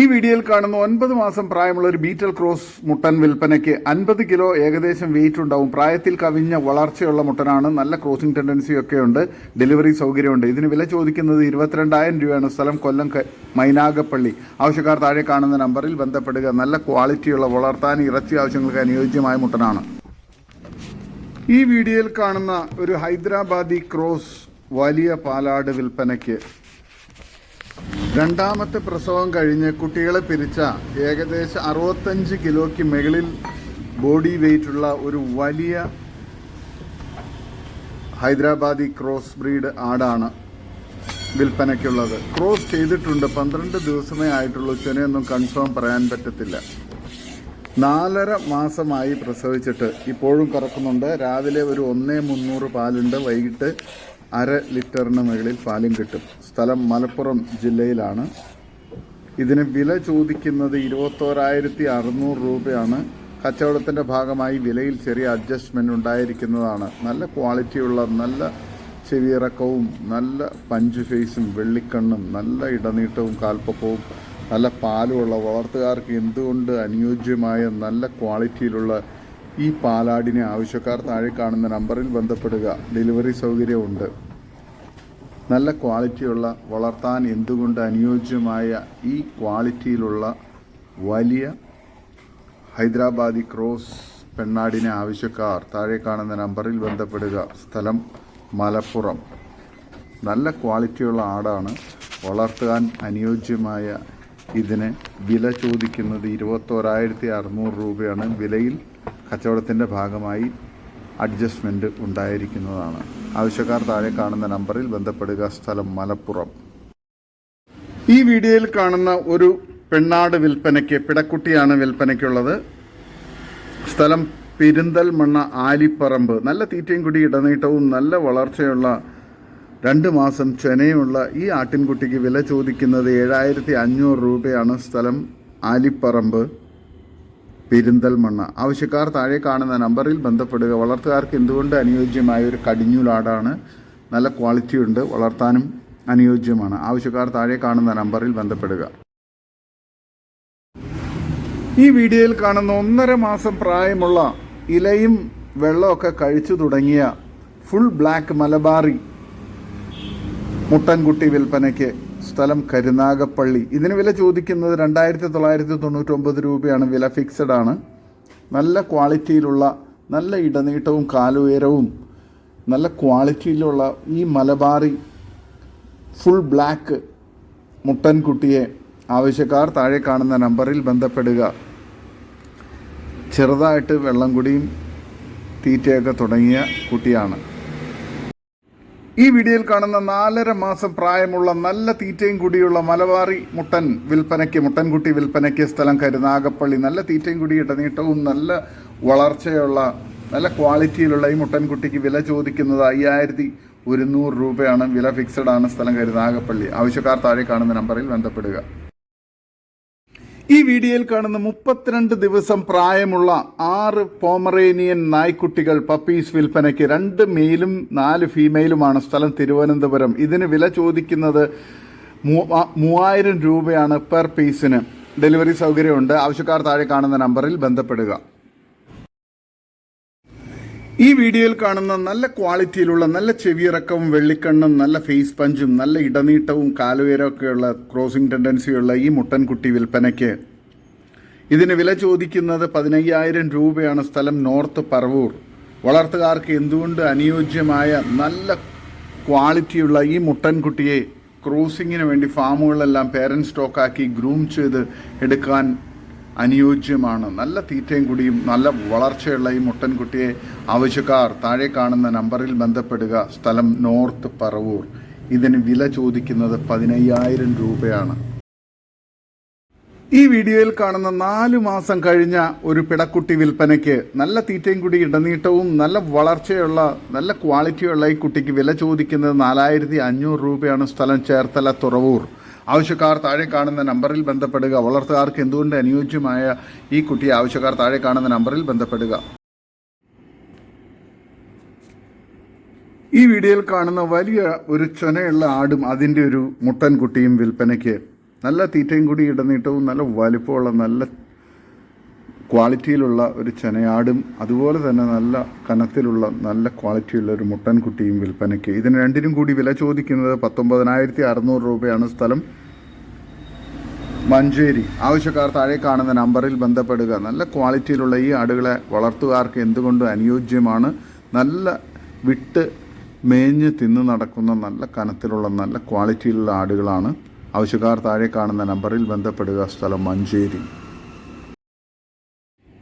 ഈ വീഡിയോയിൽ കാണുന്ന ഒൻപത് മാസം പ്രായമുള്ള ഒരു ബീറ്റൽ ക്രോസ് മുട്ടൻ വിൽപ്പനയ്ക്ക് അൻപത് കിലോ ഏകദേശം വെയിറ്റ് ഉണ്ടാവും. പ്രായത്തിൽ കവിഞ്ഞ വളർച്ചയുള്ള മുട്ടനാണ്. നല്ല ക്രോസിംഗ് ടെൻഡൻസി ഒക്കെ ഉണ്ട്. ഡെലിവറി സൗകര്യമുണ്ട്. ഇതിന് വില ചോദിക്കുന്നത് ഇരുപത്തിരണ്ടായിരം രൂപയാണ്. സ്ഥലം കൊല്ലം മൈനാഗപ്പള്ളി. ആവശ്യക്കാർ താഴെ കാണുന്ന നമ്പറിൽ ബന്ധപ്പെടുക. നല്ല ക്വാളിറ്റിയുള്ള വളർത്താൻ ഇറച്ചി ആവശ്യങ്ങൾക്ക് അനുയോജ്യമായ മുട്ടനാണ്. ഈ വീഡിയോയിൽ കാണുന്ന ഒരു ഹൈദരാബാദി ക്രോസ് വലിയ പാലാട് വിൽപ്പനയ്ക്ക് രണ്ടാമത്തെ പ്രസവം കഴിഞ്ഞ് കുട്ടികളെ പിരിച്ച ഏകദേശം അറുപത്തഞ്ച് കിലോയ്ക്ക് മുകളിൽ ബോഡി വെയിറ്റ് ഉള്ള ഒരു വലിയ ഹൈദരാബാദി ക്രോസ് ബ്രീഡ് ആടാണ് വിൽപ്പനയ്ക്കുള്ളത്. ക്രോസ് ചെയ്തിട്ടുണ്ട്. പന്ത്രണ്ട് ദിവസമേ ആയിട്ടുള്ളൂ. ചെനയൊന്നും കൺഫേം പറയാൻ പറ്റത്തില്ല. നാലര മാസമായി പ്രസവിച്ചിട്ട് ഇപ്പോഴും കറക്കുന്നുണ്ട്. രാവിലെ ഒരു ഒന്നേ മുന്നൂറ് പാലുണ്ട്. വൈകിട്ട് അര ലിറ്ററിന് മുകളിൽ പാലും കിട്ടും. സ്ഥലം മലപ്പുറം ജില്ലയിലാണ്. ഇതിന് വില ചോദിക്കുന്നത് ഇരുപത്തോരായിരത്തി അറുന്നൂറ് രൂപയാണ്. കച്ചവടത്തിന്റെ ഭാഗമായി വിലയിൽ ചെറിയ അഡ്ജസ്റ്റ്മെന്റ് ഉണ്ടായിരിക്കുന്നതാണ്. നല്ല ക്വാളിറ്റിയുള്ള നല്ല ചെവിയിറക്കവും നല്ല പഞ്ച് ഫേസും വെള്ളിക്കണ്ണും നല്ല ഇടനീട്ടവും കാൽപ്പക്കവും നല്ല പാലുമുള്ള വളർത്തുകാർക്ക് എന്തുകൊണ്ട് അനുയോജ്യമായ നല്ല ക്വാളിറ്റിയിലുള്ള ഈ പാലാടിനെ ആവശ്യക്കാർ താഴെ കാണുന്ന നമ്പറിൽ ബന്ധപ്പെടുക. ഡെലിവറി സൗകര്യമുണ്ട്. നല്ല ക്വാളിറ്റിയുള്ള വളർത്താൻ എന്തുകൊണ്ട് അനുയോജ്യമായ ഈ ക്വാളിറ്റിയിലുള്ള വലിയ ഹൈദരാബാദി ക്രോസ് പെണ്ണാടിനെ ആവശ്യക്കാർ താഴെ കാണുന്ന നമ്പറിൽ ബന്ധപ്പെടുക. സ്ഥലം മലപ്പുറം. നല്ല ക്വാളിറ്റിയുള്ള ആടാണ് വളർത്താൻ അനുയോജ്യമായ ഇതിന് വില ചോദിക്കുന്നത് ഇരുപത്തോരായിരത്തി അറുന്നൂറ് രൂപയാണ്. വിലയിൽ കച്ചവടത്തിന്റെ ഭാഗമായി അഡ്ജസ്റ്റ്മെന്റ് ഉണ്ടായിരിക്കുന്നതാണ്. ആവശ്യക്കാർ താഴെ കാണുന്ന നമ്പറിൽ ബന്ധപ്പെടുക. സ്ഥലം മലപ്പുറം. ഈ വീഡിയോയിൽ കാണുന്ന ഒരു പെണ്ണാട് വിൽപ്പനയ്ക്ക് പിടക്കുട്ടിയാണ് വിൽപ്പനയ്ക്കുള്ളത്. സ്ഥലം പെരിന്തൽമണ്ണ ആലിപ്പറമ്പ്. നല്ല തീറ്റയും കുടി ഇടനീട്ടവും നല്ല വളർച്ചയുള്ള രണ്ട് മാസം ചെനയുള്ള ഈ ആട്ടിൻകുട്ടിക്ക് വില ചോദിക്കുന്നത് ഏഴായിരത്തി അഞ്ഞൂറ് രൂപയാണ് സ്ഥലം ആലിപ്പറമ്പ് പെരിന്തൽമണ്ണ. ആവശ്യക്കാർ താഴെ കാണുന്ന നമ്പറിൽ ബന്ധപ്പെടുക. വളർത്തുകാർക്ക് എന്തുകൊണ്ട് അനുയോജ്യമായ ഒരു കടിഞ്ഞൂലാടാണ് നല്ല ക്വാളിറ്റി ഉണ്ട് വളർത്താനും അനുയോജ്യമാണ്. ആവശ്യക്കാർ താഴെ കാണുന്ന നമ്പറിൽ ബന്ധപ്പെടുക. ഈ വീഡിയോയിൽ കാണുന്ന ഒന്നര മാസം പ്രായമുള്ള ഇലയും വെള്ളമൊക്കെ കഴിച്ചു തുടങ്ങിയ ഫുൾ ബ്ലാക്ക് മലബാറി മുട്ടൻകുട്ടി വിൽപ്പനയ്ക്ക് സ്ഥലം കരുനാഗപ്പള്ളി. ഇതിന് വില ചോദിക്കുന്നത് രണ്ടായിരത്തി തൊള്ളായിരത്തി തൊണ്ണൂറ്റൊമ്പത് രൂപയാണ്. വില ഫിക്സഡ് ആണ്. നല്ല ക്വാളിറ്റിയിലുള്ള നല്ല ഇടനീട്ടവും കാലുയരവും നല്ല ക്വാളിറ്റിയിലുള്ള ഈ മലബാറി ഫുൾ ബ്ലാക്ക് മുട്ടൻകുട്ടിയെ ആവശ്യക്കാർ താഴെ കാണുന്ന നമ്പറിൽ ബന്ധപ്പെടുക. ചെറുതായിട്ട് വെള്ളം കുടിയും തീറ്റയൊക്കെ തുടങ്ങിയ കുട്ടിയാണ്. ഈ വീഡിയോയിൽ കാണുന്ന നാലര മാസം പ്രായമുള്ള നല്ല തീറ്റയും കൂടിയുള്ള മലബാറി മുട്ടൻ വിൽപ്പനയ്ക്ക് മുട്ടൻകുട്ടി വിൽപ്പനയ്ക്ക് സ്ഥലം കരുനാഗപ്പള്ളി നല്ല തീറ്റയും കുടി ഇടനീട്ടവും നല്ല വളർച്ചയുള്ള നല്ല ക്വാളിറ്റിയിലുള്ള ഈ മുട്ടൻകുട്ടിക്ക് വില ചോദിക്കുന്നത് അയ്യായിരത്തി ഒരുന്നൂറ് രൂപയാണ്. വില ഫിക്സഡ് ആണ് സ്ഥലം കരുനാഗപ്പള്ളി ആവശ്യക്കാർ താഴെ കാണുന്ന നമ്പറിൽ ബന്ധപ്പെടുക. ഈ വീഡിയോയിൽ കാണുന്ന മുപ്പത്തിരണ്ട് ദിവസം പ്രായമുള്ള ആറ് പോമറേനിയൻ നായ്ക്കുട്ടികൾ പപ്പീസ് വിൽപ്പനയ്ക്ക് രണ്ട് മെയിലും നാല് ഫീമെയിലുമാണ് സ്ഥലം തിരുവനന്തപുരം. ഇതിന് വില ചോദിക്കുന്നത് മൂവായിരം രൂപയാണ് പെർ പീസിന്. ഡെലിവറി സൗകര്യമുണ്ട്. ആവശ്യക്കാർ താഴെ കാണുന്ന നമ്പറിൽ ബന്ധപ്പെടുക. ഈ വീഡിയോയിൽ കാണുന്ന നല്ല ക്വാളിറ്റിയിലുള്ള നല്ല ചെവിയിറക്കവും വെള്ളിക്കണ്ണും നല്ല ഫേസ് പഞ്ചും നല്ല ഇടനീട്ടവും കാലുയരമൊക്കെയുള്ള ക്രോസിംഗ് ടെൻഡൻസിയുള്ള ഈ മുട്ടൻകുട്ടി വിൽപ്പനയ്ക്ക് ഇതിന് വില ചോദിക്കുന്നത് പതിനയ്യായിരം രൂപയാണ് സ്ഥലം നോർത്ത് പറവൂർ. വളർത്തുകാർക്ക് എന്തുകൊണ്ട് അനുയോജ്യമായ നല്ല ക്വാളിറ്റിയുള്ള ഈ മുട്ടൻകുട്ടിയെ ക്രോസിങ്ങിന് വേണ്ടി ഫാമുകളെല്ലാം പേരൻസ് സ്റ്റോക്കാക്കി ഗ്രൂം ചെയ്ത് എടുക്കാൻ അനുയോജ്യമാണ്. നല്ല തീറ്റയും കൂടിയും നല്ല വളർച്ചയുള്ള ഈ മുട്ടൻകുട്ടിയെ ആവശ്യക്കാർ താഴെ കാണുന്ന നമ്പറിൽ ബന്ധപ്പെടുക. സ്ഥലം നോർത്ത് പറവൂർ. ഇതിന് വില ചോദിക്കുന്നത് പതിനയ്യായിരം രൂപയാണ്. ഈ വീഡിയോയിൽ കാണുന്ന നാലു മാസം കഴിഞ്ഞ ഒരു പിടക്കുട്ടി വിൽപ്പനയ്ക്ക് നല്ല തീറ്റയും കൂടി ഇടനീട്ടവും നല്ല വളർച്ചയുള്ള നല്ല ക്വാളിറ്റിയുള്ള ഈ കുട്ടിക്ക് വില ചോദിക്കുന്നത് നാലായിരത്തി അഞ്ഞൂറ് രൂപയാണ് സ്ഥലം ചേർത്തല തുറവൂർ. ആവശ്യക്കാർ താഴെ കാണുന്ന നമ്പറിൽ ബന്ധപ്പെടുക. വളർത്തുകാർക്ക് എന്തുകൊണ്ട് അനുയോജ്യമായ ഈ കുട്ടിയെ ആവശ്യക്കാർ താഴെ കാണുന്ന നമ്പറിൽ ബന്ധപ്പെടുക. ഈ വീഡിയോയിൽ കാണുന്ന വലിയ ഒരു ചൊനയുള്ള ആടും അതിന്റെ ഒരു മുട്ടൻ കുട്ടിയും വിൽപ്പനയ്ക്ക് നല്ല തീറ്റയും കൂടി ഇടനീട്ടവും നല്ല വലിപ്പമുള്ള നല്ല ക്വാളിറ്റിയിലുള്ള ഒരു ചെനയാടും അതുപോലെ തന്നെ നല്ല കനത്തിലുള്ള നല്ല ക്വാളിറ്റിയുള്ള ഒരു മുട്ടൻ കുട്ടിയും വിൽപ്പനയ്ക്ക്. ഇതിന് രണ്ടിനും കൂടി വില ചോദിക്കുന്നത് പത്തൊമ്പതിനായിരത്തി അറുന്നൂറ് രൂപയാണ് സ്ഥലം. മഞ്ചേരി ആവശ്യക്കാർ താഴെ കാണുന്ന നമ്പറിൽ ബന്ധപ്പെടുക. നല്ല ക്വാളിറ്റിയിലുള്ള ഈ ആടുകളെ വളർത്തുകാർക്ക് എന്തുകൊണ്ടും അനുയോജ്യമാണ്. നല്ല വിട്ട് മേഞ്ഞ് തിന്ന് നടക്കുന്ന നല്ല കനത്തിലുള്ള നല്ല ക്വാളിറ്റിയിലുള്ള ആടുകളാണ്. ആവശ്യക്കാർ താഴെ കാണുന്ന നമ്പറിൽ ബന്ധപ്പെടുക. സ്ഥലം മഞ്ചേരി.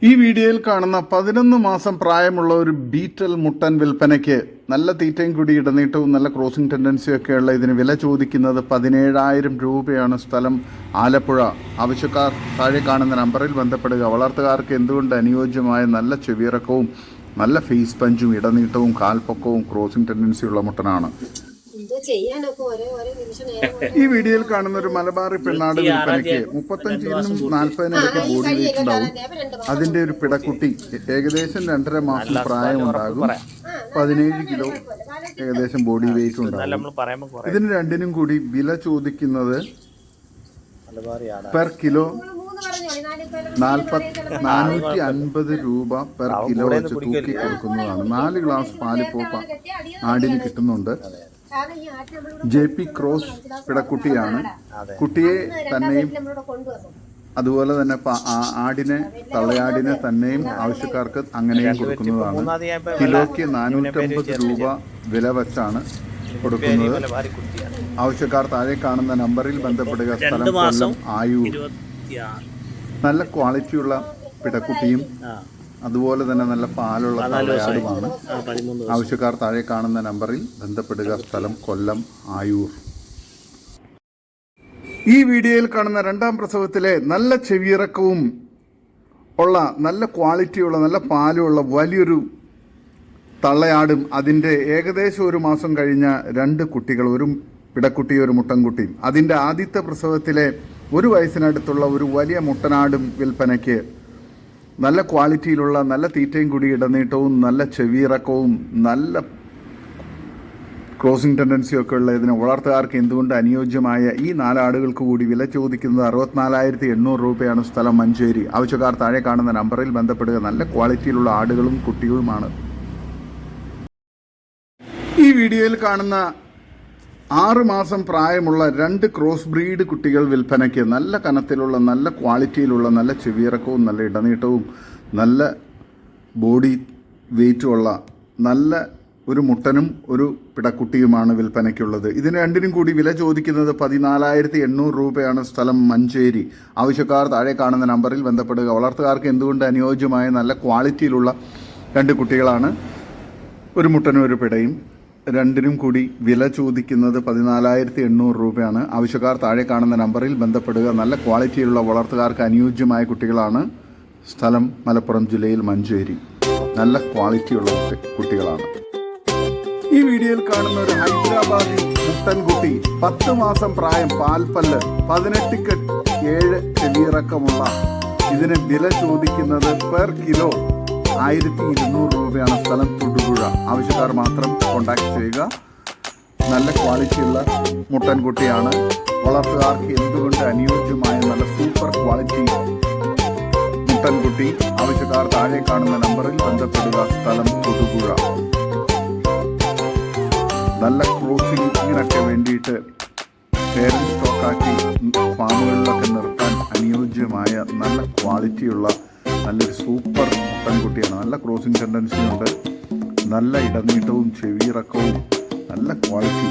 ഈ വീഡിയോയിൽ കാണുന്ന പതിനൊന്ന് മാസം പ്രായമുള്ള ഒരു ബീറ്റൽ മുട്ടൻ വിൽപ്പനയ്ക്ക് നല്ല തീറ്റയും കൂടി ഇടനീട്ടവും നല്ല ക്രോസിംഗ് ടെൻഡൻസിയും ഒക്കെയുള്ള ഇതിന് വില ചോദിക്കുന്നത് പതിനേഴായിരം രൂപയാണ് സ്ഥലം. ആലപ്പുഴ ആവശ്യക്കാർ താഴെ കാണുന്ന നമ്പറിൽ ബന്ധപ്പെടുക. വളർത്തുകാർക്ക് എന്തുകൊണ്ട് അനുയോജ്യമായ നല്ല ചെവിയിറക്കവും നല്ല ഫേസ് പഞ്ചും ഇടനീട്ടവും കാൽപ്പൊക്കവും ക്രോസിംഗ് ടെൻഡൻസിയുള്ള മുട്ടനാണ്? ഈ വീഡിയോയിൽ കാണുന്ന ഒരു മലബാറി പെണ്ണാട് വിൽപ്പനയ്ക്ക് മുപ്പത്തഞ്ചിനും നാൽപ്പതിനിടയ്ക്ക് കൂടി വെയിറ്റ് ഉണ്ടാവും. അതിന്റെ ഒരു പിടക്കുട്ടി ഏകദേശം രണ്ടര മാസം പ്രായമുണ്ടാകും പതിനേഴ് കിലോ ഏകദേശം ബോഡി വെയിറ്റ് ഉണ്ടാകും. ഇതിന് രണ്ടിനും കൂടി വില ചോദിക്കുന്നത് പെർ കിലോ നാൽപ്പത്തി നാനൂറ്റി അൻപത് രൂപ പെർ കിലോ വെച്ച് തൂക്കി കൊടുക്കുന്നതാണ്. നാല് ഗ്ലാസ് പാലിപ്പോപ്പ ആടിന് കിട്ടുന്നുണ്ട്. ജെ പി ക്രോസ് പിടക്കുട്ടിയാണ്. കുട്ടിയെ തന്നെയും അതുപോലെ തന്നെ ആടിനെ തള്ളയാടിനെ തന്നെയും ആവശ്യക്കാർക്ക് അങ്ങനെയും കൊടുക്കുന്നതാണ്. കിലോയ്ക്ക് നാനൂറ്റമ്പത് രൂപ വില വച്ചാണ് കൊടുക്കുന്നത്. ആവശ്യക്കാർ താഴെ കാണുന്ന നമ്പറിൽ ബന്ധപ്പെടുക സ്ഥലം കൊല്ലം ആയൂർ. നല്ല ക്വാളിറ്റിയുള്ള പിടക്കുട്ടിയും ആ. അതുപോലെ തന്നെ നല്ല പാലുള്ള തള്ളയാടുമാണ് ആവശ്യക്കാർ താഴെ കാണുന്ന നമ്പറിൽ ബന്ധപ്പെടുക. സ്ഥലം കൊല്ലം ആയൂർ. ഈ വീഡിയോയിൽ കാണുന്ന രണ്ടാം പ്രസവത്തിലെ നല്ല ചെവിയിറക്കവും ഉള്ള നല്ല ക്വാളിറ്റിയുള്ള നല്ല പാലുള്ള വലിയൊരു തള്ളയാടും അതിന്റെ ഏകദേശം ഒരു മാസം കഴിഞ്ഞ രണ്ട് കുട്ടികൾ ഒരു പിടക്കുട്ടി ഒരു മുട്ടൻകുട്ടിയും അതിന്റെ ആദ്യത്തെ പ്രസവത്തിലെ ഒരു വയസ്സിനടുത്തുള്ള ഒരു വലിയ മുട്ടനാടും വിൽപ്പനയ്ക്ക് നല്ല ക്വാളിറ്റിയിലുള്ള നല്ല തീറ്റയും കൂടി ഇടനീട്ടവും നല്ല ചെവിയിറക്കവും നല്ല ക്രോസിംഗ് ടെൻഡൻസിയും ഒക്കെ ഉള്ള ഇതിന് വളർത്തുകാർക്ക് എന്തുകൊണ്ട് അനുയോജ്യമായ ഈ നാലാടുകൾക്ക് കൂടി വില ചോദിക്കുന്നത് അറുപത്തിനാലായിരത്തി എണ്ണൂറ് രൂപയാണ് സ്ഥലം മഞ്ചേരി. ആവശ്യക്കാർ താഴെ കാണുന്ന നമ്പറിൽ ബന്ധപ്പെടുക. നല്ല ക്വാളിറ്റിയിലുള്ള ആടുകളും കുട്ടികളുമാണ്. ഈ വീഡിയോയിൽ കാണുന്ന ആറ് മാസം പ്രായമുള്ള രണ്ട് ക്രോസ് ബ്രീഡ് കുട്ടികൾ വിൽപ്പനയ്ക്ക് നല്ല കനത്തിലുള്ള നല്ല ക്വാളിറ്റിയിലുള്ള നല്ല ചെവിയിറക്കവും നല്ല ഇടനീട്ടവും നല്ല ബോഡി വെയിറ്റുമുള്ള നല്ല ഒരു മുട്ടനും ഒരു പിടക്കുട്ടിയുമാണ് വിൽപ്പനയ്ക്കുള്ളത്. ഇതിന് രണ്ടിനും കൂടി വില ചോദിക്കുന്നത് പതിനാലായിരത്തി എണ്ണൂറ് രൂപയാണ് സ്ഥലം മഞ്ചേരി. ആവശ്യക്കാർ താഴെ കാണുന്ന നമ്പറിൽ ബന്ധപ്പെടുക. വളർത്തുകാർക്ക് എന്തുകൊണ്ട് അനുയോജ്യമായ നല്ല ക്വാളിറ്റിയിലുള്ള രണ്ട് കുട്ടികളാണ് ഒരു മുട്ടനും ഒരു പിടയും? രണ്ടിനും കൂടി വില ചോദിക്കുന്നത് പതിനാലായിരത്തി എണ്ണൂറ് രൂപയാണ്. ആവശ്യക്കാർ താഴെ കാണുന്ന നമ്പറിൽ ബന്ധപ്പെടുക. നല്ല ക്വാളിറ്റിയിലുള്ള വളർത്തുകാർക്ക് അനുയോജ്യമായ കുട്ടികളാണ് സ്ഥലം മലപ്പുറം ജില്ലയിൽ മഞ്ചേരി. നല്ല ക്വാളിറ്റിയുള്ള കുട്ടികളാണ്. ഈ വീഡിയോയിൽ കാണുന്ന ഒരു ഹൈദരാബാദി മുട്ടൻകുട്ടി പത്ത് മാസം പ്രായം പാൽപ്പല്ല് പതിനെട്ട് കെട്ട് ഏഴ് ചെവിയിറക്കമുള്ള ഇതിന് വില ചോദിക്കുന്നത് പെർ കിലോ ആയിരത്തി ഇരുന്നൂറ് രൂപയാണ് സ്ഥലം തൊടുപുഴ. ആവശ്യക്കാർ മാത്രം കോണ്ടാക്ട് ചെയ്യുക. നല്ല ക്വാളിറ്റിയുള്ള മുട്ടൻകുട്ടിയാണ്. വളർത്തുകാർക്ക് എന്തുകൊണ്ട് അനുയോജ്യമായ നല്ല സൂപ്പർ ക്വാളിറ്റി മുട്ടൻകുട്ടി? ആവശ്യക്കാർ താഴെ കാണുന്ന നമ്പറിൽ ബന്ധപ്പെടുക. സ്ഥലം തൊടുപുഴ. നല്ല ക്രോസിങ്ങിനൊക്കെ വേണ്ടിയിട്ട് പേരൻസ് സ്റ്റോക്കാക്കി ഫാമുകളിലൊക്കെ നിർത്താൻ അനുയോജ്യമായ നല്ല ക്വാളിറ്റിയുള്ള നല്ലൊരു സൂപ്പർ മുട്ടൻകുട്ടിയാണ് നല്ല ക്രോസിങ് ടെൻഡൻസിയുണ്ട് നല്ല ഇടനീട്ടവും ചെവിയിറക്കവും നല്ല ക്വാളിറ്റി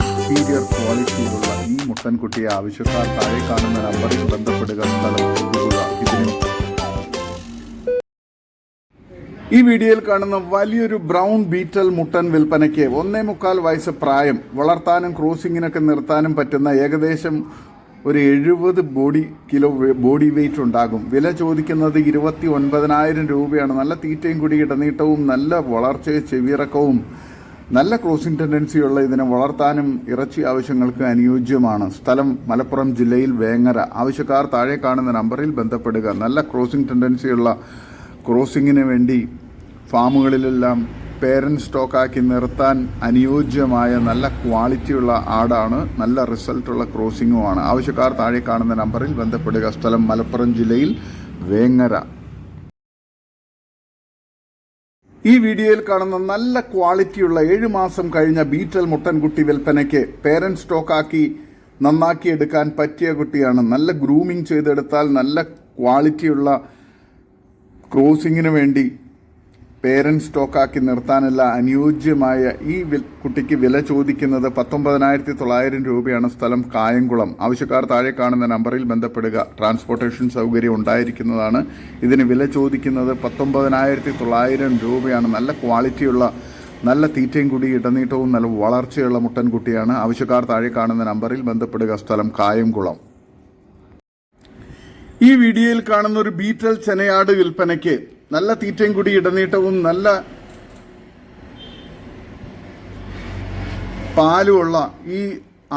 സുപ്പീരിയർ ക്വാളിറ്റിയിലുള്ള ഈ മുട്ടൻകുട്ടിയെ ആവശ്യക്കാർ താഴെ കാണുന്ന നമ്പറിൽ ബന്ധപ്പെടുക ഈ വീഡിയോയിൽ കാണുന്ന വലിയൊരു ബ്രൗൺ ബീറ്റൽ മുട്ടൻ വിൽപ്പനയ്ക്ക് ഒന്നേ മുക്കാൽ വയസ്സ് പ്രായം വളർത്താനും ക്രോസിങ്ങിനൊക്കെ നിർത്താനും പറ്റുന്ന ഏകദേശം ഒരു എഴുപത് ബോഡി കിലോ ബോഡി വെയിറ്റ് ഉണ്ടാകും. വില ചോദിക്കുന്നത് ഇരുപത്തി ഒൻപതിനായിരം രൂപയാണ്. നല്ല തീറ്റയും കൂടി ഇടനീട്ടവും നല്ല വളർച്ചയും ചെവിയിറക്കവും നല്ല ക്രോസിംഗ് ടെൻഡൻസിയുള്ള ഇതിനെ വളർത്താനും ഇറച്ചി ആവശ്യങ്ങൾക്ക് അനുയോജ്യമാണ്. സ്ഥലം മലപ്പുറം ജില്ലയിൽ വേങ്ങര. ആവശ്യക്കാർ താഴെ കാണുന്ന നമ്പറിൽ ബന്ധപ്പെടുക. നല്ല ക്രോസിംഗ് ടെൻഡൻസിയുള്ള ക്രോസിങ്ങിന് വേണ്ടി ഫാമുകളിലെല്ലാം പേരന്റ് സ്റ്റോക്കാക്കി നിർത്താൻ അനുയോജ്യമായ നല്ല ക്വാളിറ്റിയുള്ള ആടാണ്. നല്ല റിസൾട്ടുള്ള ക്രോസിങ്ങുമാണ് ആവശ്യക്കാർ താഴെ കാണുന്ന നമ്പറിൽ ബന്ധപ്പെടുക. സ്ഥലം മലപ്പുറം ജില്ലയിൽ വേങ്ങര. ഈ വീഡിയോയിൽ കാണുന്ന നല്ല ക്വാളിറ്റിയുള്ള ഏഴ് മാസം കഴിഞ്ഞ ബീറ്റൽ മുട്ടൻകുട്ടി വിൽപ്പനയ്ക്ക് പേരന്റ് സ്റ്റോക്കാക്കി നന്നാക്കി എടുക്കാൻ പറ്റിയ കുട്ടിയാണ്. നല്ല ഗ്രൂമിംഗ് ചെയ്തെടുത്താൽ നല്ല ക്വാളിറ്റിയുള്ള ക്രോസിങ്ങിന് വേണ്ടി പേരന്റ് സ്റ്റോക്കാക്കി നിർത്താനല്ല അനുയോജ്യമായ ഈ കുട്ടിക്ക് വില ചോദിക്കുന്നത് പത്തൊമ്പതിനായിരത്തി തൊള്ളായിരം രൂപയാണ് സ്ഥലം കായംകുളം. ആവശ്യക്കാർ താഴെ കാണുന്ന നമ്പറിൽ ബന്ധപ്പെടുക. ട്രാൻസ്പോർട്ടേഷൻ സൗകര്യം ഉണ്ടായിരിക്കുന്നതാണ്. ഇതിന് വില ചോദിക്കുന്നത് പത്തൊമ്പതിനായിരത്തി തൊള്ളായിരം രൂപയാണ്. നല്ല ക്വാളിറ്റിയുള്ള നല്ല തീറ്റയും കൂടി ഇടനീട്ടവും നല്ല വളർച്ചയുള്ള മുട്ടൻകുട്ടിയാണ് ആവശ്യക്കാർ താഴെ കാണുന്ന നമ്പറിൽ ബന്ധപ്പെടുക. സ്ഥലം കായംകുളം. ഈ വീഡിയോയിൽ കാണുന്ന ഒരു ബീറ്റൽ ചെനയാട് വിൽപ്പനയ്ക്ക് നല്ല തീറ്റയും കൂടി ഇടനീട്ടവും നല്ല പാലുമുള്ള ഈ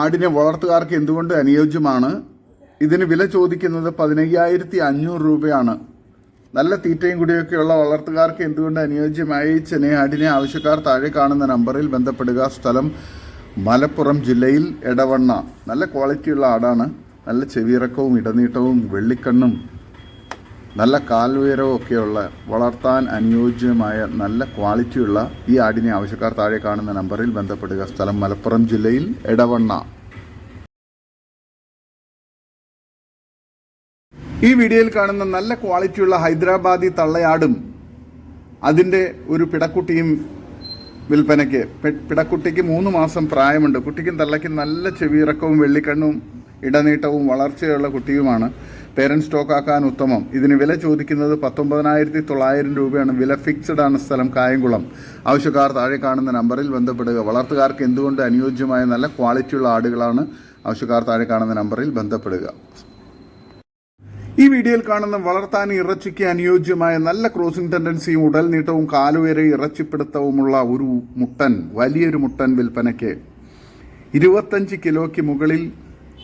ആടിനെ വളർത്തുകാർക്ക് എന്തുകൊണ്ട് അനുയോജ്യമാണ്? ഇതിന് വില ചോദിക്കുന്നത് പതിനയ്യായിരത്തി അഞ്ഞൂറ് രൂപയാണ്. നല്ല തീറ്റയും കൂടിയൊക്കെയുള്ള വളർത്തുകാർക്ക് എന്തുകൊണ്ട് അനുയോജ്യമായ? ചെനയാടിനെ ആവശ്യക്കാർ താഴെ കാണുന്ന നമ്പറിൽ ബന്ധപ്പെടുക. സ്ഥലം മലപ്പുറം ജില്ലയിൽ എടവണ്ണ. നല്ല ക്വാളിറ്റിയുള്ള ആടാണ്. നല്ല ചെവിയിറക്കവും ഇടനീട്ടവും വെള്ളിക്കണ്ണും നല്ല കാൽഉയരവും ഒക്കെയുള്ള വളർത്താൻ അനുയോജ്യമായ നല്ല ക്വാളിറ്റിയുള്ള ഈ ആടിനെ ആവശ്യക്കാർ താഴെ കാണുന്ന നമ്പറിൽ ബന്ധപ്പെടുക. സ്ഥലം മലപ്പുറം ജില്ലയിൽ എടവണ്ണ. ഈ വീഡിയോയിൽ കാണുന്ന നല്ല ക്വാളിറ്റിയുള്ള ഹൈദരാബാദി തള്ളയാടും അതിന്റെ ഒരു പിടക്കുട്ടിയും വിൽപ്പനയ്ക്ക്. പിടക്കുട്ടിക്ക് മൂന്ന് മാസം പ്രായമുണ്ട്. കുട്ടിക്കും തള്ളയ്ക്കും നല്ല ചെവിയിറക്കവും വെള്ളിക്കണ്ണും ഇടനീട്ടവും വളർച്ചയുള്ള കുട്ടിയുമാണ്. പേരന്റ് സ്റ്റോക്കാക്കാൻ ഉത്തമം. ഇതിന് വില ചോദിക്കുന്നത് പത്തൊമ്പതിനായിരത്തി തൊള്ളായിരം രൂപയാണ്. വില ഫിക്സഡ് ആണ് സ്ഥലം കായംകുളം. ആവശ്യക്കാർ താഴെ കാണുന്ന നമ്പറിൽ ബന്ധപ്പെടുക. വളർത്തുകാർക്ക് എന്തുകൊണ്ട് അനുയോജ്യമായ നല്ല ക്വാളിറ്റിയുള്ള ആടുകളാണ്? ആവശ്യക്കാർ താഴെ കാണുന്ന നമ്പറിൽ ബന്ധപ്പെടുക. ഈ വീഡിയോയിൽ കാണുന്ന വളർത്താൻ ഇറച്ചിക്ക് അനുയോജ്യമായ നല്ല ക്രോസിംഗ് ടെൻഡൻസിയും ഉടൽ നീട്ടവും കാലുവരെ ഇറച്ചിപ്പിടുത്തവുമുള്ള ഒരു മുട്ടൻ വലിയൊരു മുട്ടൻ വിൽപ്പനയ്ക്ക് ഇരുപത്തഞ്ച് കിലോയ്ക്ക് മുകളിൽ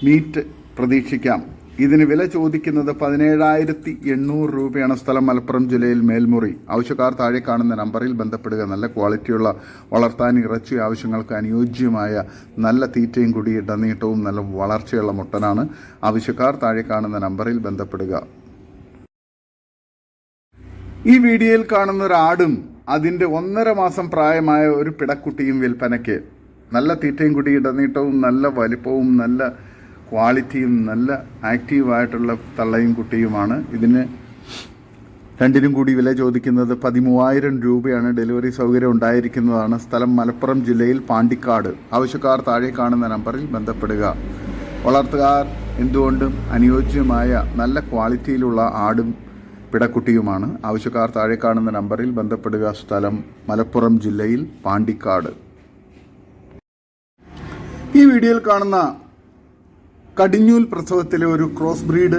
മീറ്റ് പ്രതീക്ഷിക്കാം. ഇതിന് വില ചോദിക്കുന്നത് പതിനേഴായിരത്തി എണ്ണൂറ് രൂപയാണ് സ്ഥലം മലപ്പുറം ജില്ലയിൽ മേൽമുറി. ആവശ്യക്കാർ താഴെ കാണുന്ന നമ്പറിൽ ബന്ധപ്പെടുക. നല്ല ക്വാളിറ്റിയുള്ള വളർത്താൻ ഇറച്ചി ആവശ്യങ്ങൾക്ക് അനുയോജ്യമായ നല്ല തീറ്റയും കൂടി ഇടനീട്ടവും നല്ല വളർച്ചയുള്ള മുട്ടനാണ്. ആവശ്യക്കാർ താഴെ കാണുന്ന നമ്പറിൽ ബന്ധപ്പെടുക. ഈ വീഡിയോയിൽ കാണുന്ന ഒരു ആടും അതിന്റെ ഒന്നര മാസം പ്രായമായ ഒരു പിടക്കുട്ടിയും വിൽപ്പനയ്ക്ക്. നല്ല തീറ്റയും കൂടി ഇടനീട്ടവും നല്ല വലിപ്പവും നല്ല ക്വാളിറ്റിയും നല്ല ആക്റ്റീവായിട്ടുള്ള തള്ളയും കുട്ടിയുമാണ്. ഇതിന് രണ്ടിനും കൂടി വില ചോദിക്കുന്നത് പതിമൂവായിരം രൂപയാണ് ഡെലിവറി സൗകര്യം ഉണ്ടായിരിക്കുന്നതാണ്. സ്ഥലം മലപ്പുറം ജില്ലയിൽ പാണ്ടിക്കാട്. ആവശ്യക്കാർ താഴെ കാണുന്ന നമ്പറിൽ ബന്ധപ്പെടുക. വളർത്തുകാർ എന്തുകൊണ്ടും അനുയോജ്യമായ നല്ല ക്വാളിറ്റിയിലുള്ള ആടും പിടക്കുട്ടിയുമാണ്. ആവശ്യക്കാർ താഴെ കാണുന്ന നമ്പറിൽ ബന്ധപ്പെടുക. സ്ഥലം മലപ്പുറം ജില്ലയിൽ പാണ്ടിക്കാട്. ഈ വീഡിയോയിൽ കാണുന്ന കടിഞ്ഞൂൽ പ്രസവത്തിലെ ഒരു ക്രോസ് ബ്രീഡ്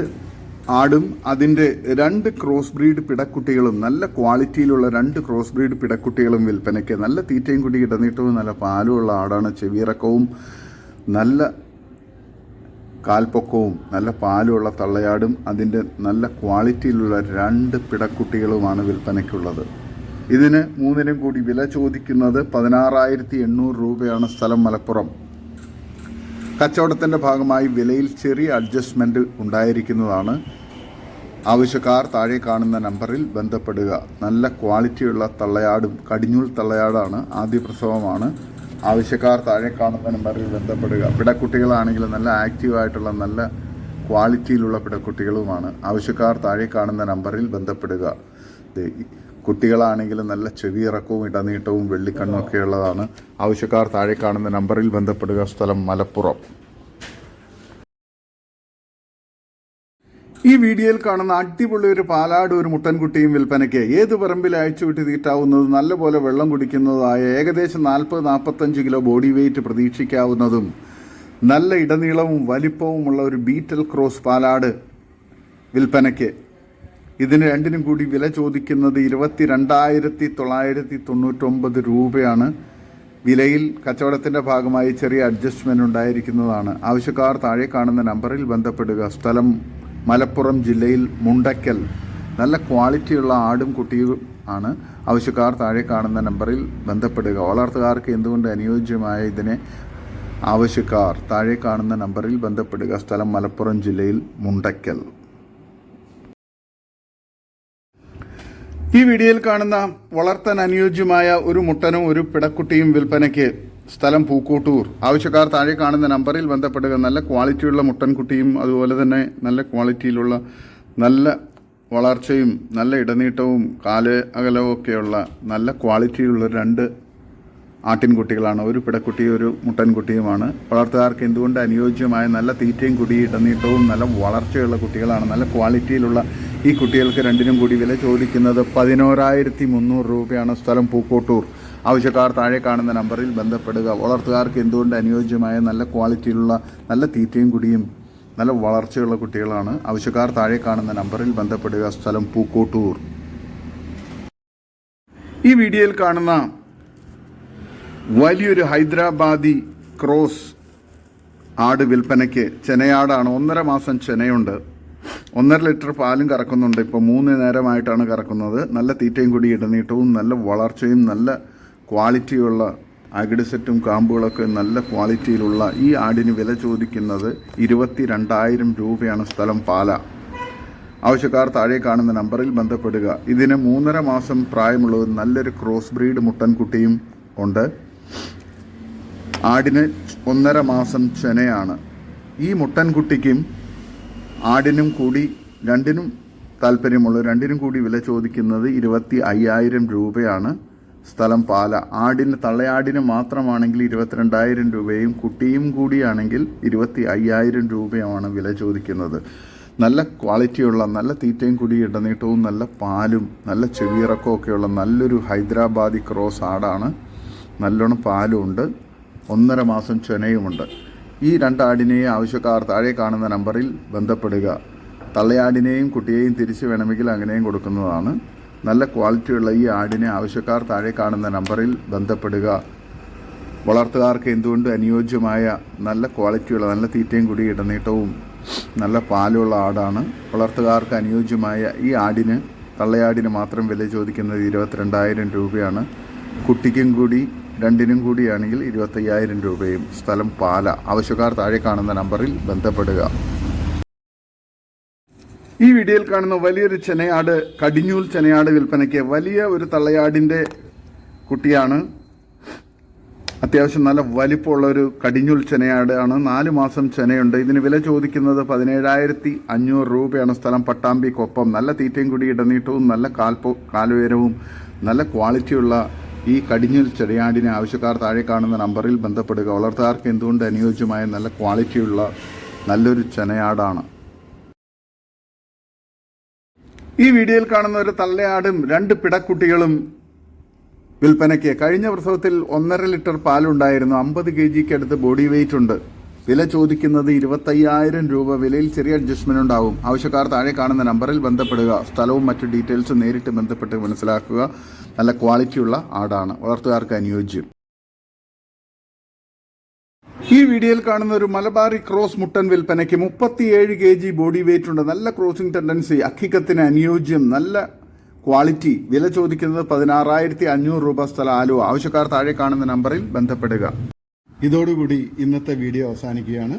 ആടും അതിന്റെ രണ്ട് ക്രോസ് ബ്രീഡ് പിടക്കുട്ടികളും നല്ല ക്വാളിറ്റിയിലുള്ള രണ്ട് ക്രോസ് ബ്രീഡ് പിടക്കുട്ടികളും വിൽപ്പനയ്ക്ക് നല്ല തീറ്റയും കുട്ടി ഇടനീട്ടവും നല്ല പാലുമുള്ള ആടാണ്. ചെവിയിറക്കവും നല്ല കാൽപ്പൊക്കവും നല്ല പാലുമുള്ള തള്ളയാടും അതിന്റെ നല്ല ക്വാളിറ്റിയിലുള്ള രണ്ട് പിടക്കുട്ടികളുമാണ് വിൽപ്പനയ്ക്കുള്ളത്. ഇതിന് മൂന്നിനും കൂടി വില ചോദിക്കുന്നത് പതിനാറായിരത്തി എണ്ണൂറ് രൂപയാണ് സ്ഥലം മലപ്പുറം. കച്ചവടത്തിന്റെ ഭാഗമായി വിലയിൽ ചെറിയ അഡ്ജസ്റ്റ്മെന്റ് ഉണ്ടായിരിക്കുന്നതാണ്. ആവശ്യക്കാർ താഴെ കാണുന്ന നമ്പറിൽ ബന്ധപ്പെടുക. നല്ല ക്വാളിറ്റിയുള്ള തള്ളയാടും കടിഞ്ഞൂൽ തള്ളയാടാണ് ആദ്യ പ്രസവമാണ്. ആവശ്യക്കാർ താഴെ കാണുന്ന നമ്പറിൽ ബന്ധപ്പെടുക. പിടക്കുട്ടികളാണെങ്കിൽ നല്ല ആക്റ്റീവായിട്ടുള്ള നല്ല ക്വാളിറ്റിയിലുള്ള പിടക്കുട്ടികളുമാണ്. ആവശ്യക്കാർ താഴെ കാണുന്ന നമ്പറിൽ ബന്ധപ്പെടുക. കുട്ടികളാണെങ്കിൽ നല്ല ചെവിയിറക്കവും ഇടനീട്ടവും വെള്ളിക്കണ്ണും ഒക്കെ ഉള്ളതാണ്. ആവശ്യക്കാർ താഴെ കാണുന്ന നമ്പറിൽ ബന്ധപ്പെടുക. സ്ഥലം മലപ്പുറം. ഈ വീഡിയോയിൽ കാണുന്ന അടിപൊളി ഒരു പാലാട് ഒരു മുട്ടൻകുട്ടിയും വിൽപ്പനയ്ക്ക് ഏത് പറമ്പിൽ അയച്ചുവിട്ട് തീറ്റാവുന്നത് നല്ലപോലെ വെള്ളം കുടിക്കുന്നതായ ഏകദേശം നാൽപ്പത് നാൽപ്പത്തഞ്ച് കിലോ ബോഡി വെയിറ്റ് പ്രതീക്ഷിക്കാവുന്നതും നല്ല ഇടനീളവും വലിപ്പവുമുള്ള ഒരു ബീറ്റൽ ക്രോസ് പാലാട് വിൽപ്പനയ്ക്ക്. ഇതിന് രണ്ടിനും കൂടി വില ചോദിക്കുന്നത് ഇരുപത്തി രണ്ടായിരത്തി തൊള്ളായിരത്തി തൊണ്ണൂറ്റൊമ്പത് രൂപയാണ്. വിലയിൽ കച്ചവടത്തിന്റെ ഭാഗമായി ചെറിയ അഡ്ജസ്റ്റ്മെന്റ് ഉണ്ടായിരിക്കുന്നതാണ്. ആവശ്യക്കാർ താഴെ കാണുന്ന നമ്പറിൽ ബന്ധപ്പെടുക. സ്ഥലം മലപ്പുറം ജില്ലയിൽ മുണ്ടക്കൽ. നല്ല ക്വാളിറ്റിയുള്ള ആടും കുട്ടിയും ആണ്. ആവശ്യക്കാർ താഴെ കാണുന്ന നമ്പറിൽ ബന്ധപ്പെടുക. വളർത്തുകാർക്ക് എന്തുകൊണ്ട് അനുയോജ്യമായ ഇതിനെ ആവശ്യക്കാർ താഴെ കാണുന്ന നമ്പറിൽ ബന്ധപ്പെടുക. സ്ഥലം മലപ്പുറം ജില്ലയിൽ മുണ്ടക്കൽ. ഈ വീഡിയോയിൽ കാണുന്ന വളർത്താൻ അനുയോജ്യമായ ഒരു മുട്ടനും ഒരു പിടക്കുട്ടിയും വിൽപ്പനയ്ക്ക് സ്ഥലം പൂക്കോട്ടൂർ. ആവശ്യക്കാർ താഴെ കാണുന്ന നമ്പറിൽ ബന്ധപ്പെടുക. നല്ല ക്വാളിറ്റിയുള്ള മുട്ടൻകുട്ടിയും അതുപോലെ തന്നെ നല്ല ക്വാളിറ്റിയിലുള്ള നല്ല വളർച്ചയും നല്ല ഇടനീട്ടവും കാൽ അകലവും ഒക്കെയുള്ള നല്ല ക്വാളിറ്റിയുള്ള രണ്ട് ആട്ടിൻകുട്ടികളാണ്. ഒരു പിടക്കുട്ടിയും ഒരു മുട്ടൻകുട്ടിയുമാണ്. വളർത്തുകാർക്ക് എന്തുകൊണ്ട് അനുയോജ്യമായ നല്ല തീറ്റയും കുടി ഇടനീട്ടവും നല്ല വളർച്ചയുള്ള കുട്ടികളാണ് നല്ല ക്വാളിറ്റിയിലുള്ള ഈ കുട്ടികൾക്ക് രണ്ടിനും കൂടി വില ചോദിക്കുന്നത് പതിനോരായിരത്തി മുന്നൂറ് രൂപയാണ് സ്ഥലം പൂക്കോട്ടൂർ. ആവശ്യക്കാർ താഴെ കാണുന്ന നമ്പറിൽ ബന്ധപ്പെടുക. വളർത്തുകാർക്ക് എന്തുകൊണ്ട് അനുയോജ്യമായ നല്ല ക്വാളിറ്റിയിലുള്ള നല്ല തീറ്റയും കുടിയും നല്ല വളർച്ചയുള്ള കുട്ടികളാണ്. ആവശ്യക്കാർ താഴെ കാണുന്ന നമ്പറിൽ ബന്ധപ്പെടുക. സ്ഥലം പൂക്കോട്ടൂർ. ഈ വീഡിയോയിൽ കാണുന്ന വലിയൊരു ഹൈദരാബാദി ക്രോസ് ആട് വിൽപ്പനയ്ക്ക് ചെനയാടാണ്. ഒന്നര മാസം ചെനയുണ്ട്. ഒന്നര ലിറ്റർ പാലും കറക്കുന്നുണ്ട്. ഇപ്പോൾ മൂന്ന് നേരമായിട്ടാണ് കറക്കുന്നത്. നല്ല തീറ്റയും കൂടി ഇടനീട്ടവും നല്ല വളർച്ചയും നല്ല ക്വാളിറ്റിയുള്ള അകിടിസെറ്റും കാമ്പുകളൊക്കെ നല്ല ക്വാളിറ്റിയിലുള്ള ഈ ആടിന് വില ചോദിക്കുന്നത് ഇരുപത്തി രണ്ടായിരം രൂപയാണ് സ്ഥലം പാല. ആവശ്യക്കാർ താഴെ കാണുന്ന നമ്പറിൽ ബന്ധപ്പെടുക. ഇതിന് മൂന്നര മാസം പ്രായമുള്ള നല്ലൊരു ക്രോസ് ബ്രീഡ് മുട്ടൻകുട്ടിയും ഉണ്ട്. ആടിന് ഒന്നര മാസം ചെനയാണ് ഈ മുട്ടൻകുട്ടിക്കും ആടിനും കൂടി രണ്ടിനും താല്പര്യമുള്ള രണ്ടിനും കൂടി വില ചോദിക്കുന്നത് ഇരുപത്തി അയ്യായിരം രൂപയാണ്. സ്ഥലം പാല. ആടിന് തള്ളയാടിന് മാത്രമാണെങ്കിൽ ഇരുപത്തിരണ്ടായിരം രൂപയും കുട്ടിയും കൂടിയാണെങ്കിൽ ഇരുപത്തി അയ്യായിരം രൂപയുമാണ് വില ചോദിക്കുന്നത്. നല്ല ക്വാളിറ്റിയുള്ള നല്ല തീറ്റയും കൂടി ഇടനീട്ടവും നല്ല പാലും നല്ല ചെവിയിറക്കവും ഒക്കെയുള്ള നല്ലൊരു ഹൈദരാബാദി ക്രോസ് ആടാണ്. നല്ലോണം പാലുമുണ്ട്. ഒന്നര മാസം ചെനയുമുണ്ട്. ഈ രണ്ടാടിനെയും ആവശ്യക്കാർ താഴെ കാണുന്ന നമ്പറിൽ ബന്ധപ്പെടുക. തള്ളയാടിനെയും കുട്ടിയെയും തിരിച്ച് വേണമെങ്കിൽ അങ്ങനെയും കൊടുക്കുന്നതാണ്. നല്ല ക്വാളിറ്റിയുള്ള ഈ ആടിനെ ആവശ്യക്കാർ താഴെ കാണുന്ന നമ്പറിൽ ബന്ധപ്പെടുക. വളർത്തുകാർക്ക് എന്തുകൊണ്ട് അനുയോജ്യമായ നല്ല ക്വാളിറ്റിയുള്ള നല്ല തീറ്റയും കൂടി ഇടനീട്ടവും നല്ല പാലുള്ള ആടാണ്. വളർത്തുകാർക്ക് അനുയോജ്യമായ ഈ ആടിന് തള്ളയാടിന് മാത്രം വില ചോദിക്കുന്നത് ഇരുപത്തിരണ്ടായിരം രൂപയാണ്. കുട്ടിക്കും കൂടി രണ്ടിനും കൂടിയാണെങ്കിൽ ഇരുപത്തയ്യായിരം രൂപയും. സ്ഥലം പാല. ആവശ്യക്കാർ താഴെ കാണുന്ന നമ്പറിൽ ബന്ധപ്പെടുക. ഈ വീഡിയോയിൽ കാണുന്ന വലിയൊരു ചെനയാട് കടിഞ്ഞൂൽ ചെനയാട് വിൽപ്പനയ്ക്ക് വലിയ ഒരു തള്ളയാടിന്റെ കുട്ടിയാണ്. അത്യാവശ്യം നല്ല വലിപ്പമുള്ള ഒരു കടിഞ്ഞൂൽ ചെനയാട് ആണ്. നാല് മാസം ചെനയുണ്ട്. ഇതിന് വില ചോദിക്കുന്നത് പതിനേഴായിരത്തി അഞ്ഞൂറ് രൂപയാണ്. സ്ഥലം പട്ടാമ്പി കൊപ്പം. നല്ല തീറ്റയും കൂടി ഇടനീട്ടവും നല്ല കാൽപ്പോ കാലുയരവും നല്ല ക്വാളിറ്റിയുള്ള ഈ കടിഞ്ഞൽ ചെടിയാടിനെ ആവശ്യക്കാർ താഴെ കാണുന്ന നമ്പറിൽ ബന്ധപ്പെടുക. വളർത്തുകാർക്ക് എന്തുകൊണ്ട് അനുയോജ്യമായ നല്ല ക്വാളിറ്റിയുള്ള നല്ലൊരു ചെനയാടാണ്? ഈ വീഡിയോയിൽ കാണുന്ന ഒരു തള്ളയാടും. രണ്ട് പിടക്കുട്ടികളും വിൽപ്പനയ്ക്ക്. കഴിഞ്ഞ പ്രസവത്തിൽ ഒന്നര ലിറ്റർ പാലുണ്ടായിരുന്നു. അമ്പത് കെ ജിക്ക് അടുത്ത് ബോഡി വെയിറ്റ് ഉണ്ട്. വില ചോദിക്കുന്നത് ഇരുപത്തയ്യായിരം രൂപ. വിലയിൽ ചെറിയ അഡ്ജസ്റ്റ്മെന്റ് ഉണ്ടാവും. ആവശ്യക്കാർ താഴെ കാണുന്ന നമ്പറിൽ ബന്ധപ്പെടുക. സ്ഥലവും മറ്റു ഡീറ്റെയിൽസും നേരിട്ട് ബന്ധപ്പെട്ട് മനസ്സിലാക്കുക. നല്ല ക്വാളിറ്റിയുള്ള ആടാണ്. വളർത്തുകാർക്ക് അനുയോജ്യം. ഈ വീഡിയോയിൽ കാണുന്ന ഒരു മലബാറി ക്രോസ് മുട്ടൻ വിൽപ്പനയ്ക്ക് മുപ്പത്തിയേഴ് കെ ജി ബോഡി വെയിറ്റ് ഉണ്ട്. നല്ല ക്രോസിംഗ് ടെൻഡൻസി അക്കിക്കത്തിന് അനുയോജ്യം നല്ല ക്വാളിറ്റി. വില ചോദിക്കുന്നത് പതിനാറായിരത്തി അഞ്ഞൂറ് രൂപ സ്ഥലം ആലുവ. ആവശ്യക്കാർ താഴെ കാണുന്ന നമ്പറിൽ ബന്ധപ്പെടുക. ഇതോടുകൂടി ഇന്നത്തെ വീഡിയോ അവസാനിക്കുകയാണ്.